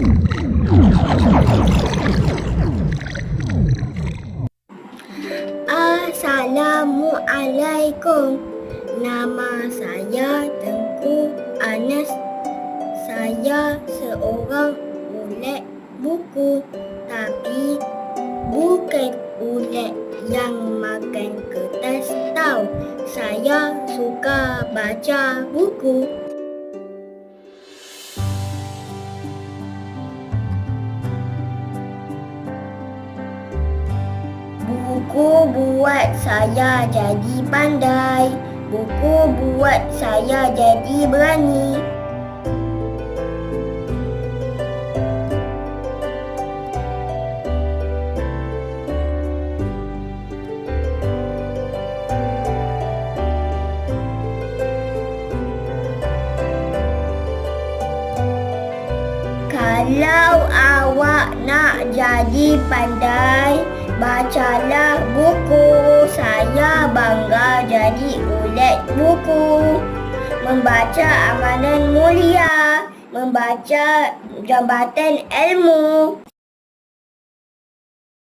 Assalamualaikum. Nama saya Tengku Anas. Saya seorang ulet buku tapi bukan ulet yang makan kertas tau. Saya suka baca buku. Buku buat saya jadi pandai. Buku buat saya jadi berani. Kalau awak nak jadi pandai, bangga jadi ulet buku. Membaca amalan mulia, membaca jabatan ilmu.